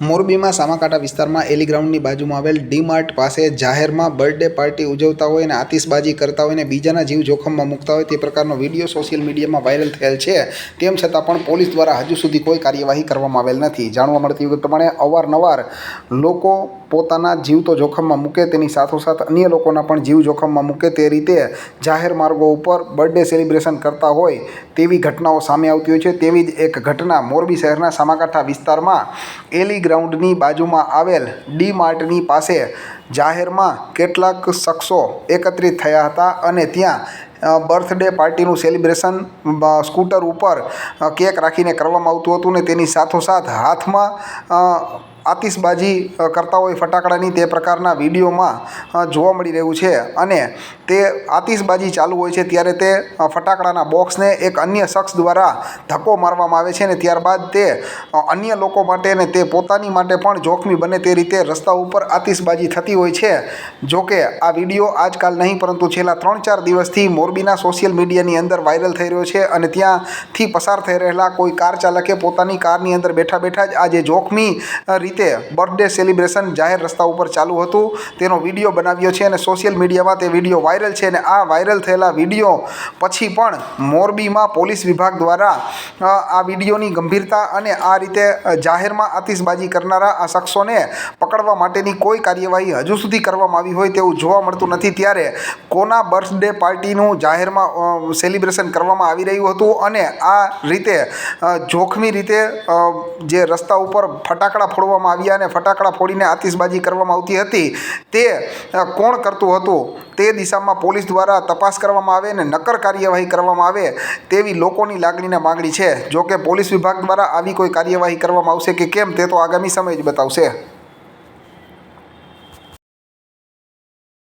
મોરબીમાં સામાકાંઠા વિસ્તારમાં એલી ગ્રાઉન્ડની બાજુમાં આવેલ ડી માર્ટ પાસે જાહેરમાં બર્થડે પાર્ટી ઉજવતા હોય અને આતિશબાજી કરતા હોય અને બીજાના જીવ જોખમમાં મૂકતા હોય તે પ્રકારનો વીડિયો સોશિયલ મીડિયામાં વાયરલ થયેલ છે. તેમ છતાં પણ પોલીસ દ્વારા હજુ સુધી કોઈ કાર્યવાહી કરવામાં આવેલ નથી. જાણવા મળતી પ્રમાણે અવારનવાર લોકો પોતાના જીવ તો જોખમમાં મૂકે, તેની સાથોસાથ અન્ય લોકોના પણ જીવ જોખમમાં મૂકે. તે રીતે જાહેર માર્ગો ઉપર બર્થડે સેલિબ્રેશન કરતા હોય તેવી ઘટનાઓ સામે આવતી હોય છે. તેવી જ એક ઘટના મોરબી શહેરના સામાકાંઠા વિસ્તારમાં એલી ગ્રાઉન્ડની બાજુમાં આવેલ ડી માર્ટની પાસે જાહેરમાં કેટલાક શખ્સો એકત્રિત થયા હતા અને ત્યાં બર્થડે પાર્ટીનું સેલિબ્રેશન સ્કૂટર ઉપર કેક રાખીને કરવામાં આવતું હતું ને તેની સાથોસાથ હાથમાં આતિશબાજી કરતા હોય ફટાકડાની તે પ્રકારના વિડીયોમાં જોવા મળી રહ્યું છે. અને તે આતિશબાજી ચાલુ હોય છે ત્યારે તે ફટાકડાના બોક્સને એક અન્ય શખ્સ દ્વારા ધક્કો મારવામાં આવે છે અને ત્યારબાદ તે અન્ય લોકો માટે અને તે પોતાની માટે પણ જોખમી બને તે રીતે રસ્તા ઉપર આતિશબાજી થતી હોય છે. જોકે આ વીડિયો આજકાલ નહીં પરંતુ છેલ્લા ત્રણ ચાર દિવસથી મોરબીના સોશિયલ મીડિયાની અંદર વાયરલ થઈ રહ્યો છે અને ત્યાંથી પસાર થઈ રહેલા કોઈ કાર ચાલકે પોતાની કારની અંદર બેઠા બેઠા જ આ જે જોખમી અ, રીતે બર્થડે સેલિબ્રેશન જાહેર રસ્તા ઉપર ચાલુ હતું. તેનો વીડિયો બનાવ્યો છે અને સોશિયલ મીડિયામાં તે વીડિયો વાયરલ છે અને આ વાયરલ થયેલા વીડિયો પછી પણ મોરબીમાં પોલીસ વિભાગ દ્વારા આ વિડીયોની ગંભીરતા અને આ રીતે જાહેરમાં આતિશબાજી કરનારા આ શખ્સોને પકડવા માટેની કોઈ કાર્યવાહી હજુ સુધી કરવામાં આવી હોય તેવું જોવા મળતું નથી. ત્યારે કોના બર્થડે પાર્ટીનું જાહેરમાં સેલિબ્રેશન કરવામાં આવી રહ્યું હતું અને આ રીતે જોખમી રીતે જે રસ્તા ઉપર ફટાકડા ફોડવામાં આવ્યા અને ફટાકડા ફોડીને આતિશબાજી કરવામાં આવતી હતી. તે કોણ કરતું હતું? તે દિશામાં પોલીસ દ્વારા તપાસ કરવામાં આવે અને નક્કર કાર્યવાહી કરવામાં આવે તેવી લોકોની લાગણીને માગણી છે. જો કે પોલીસ વિભાગ દ્વારા આવી કોઈ કાર્યવાહી કરવામાં આવશે કે કેમ તે તો આગામી સમય જ બતાવશે.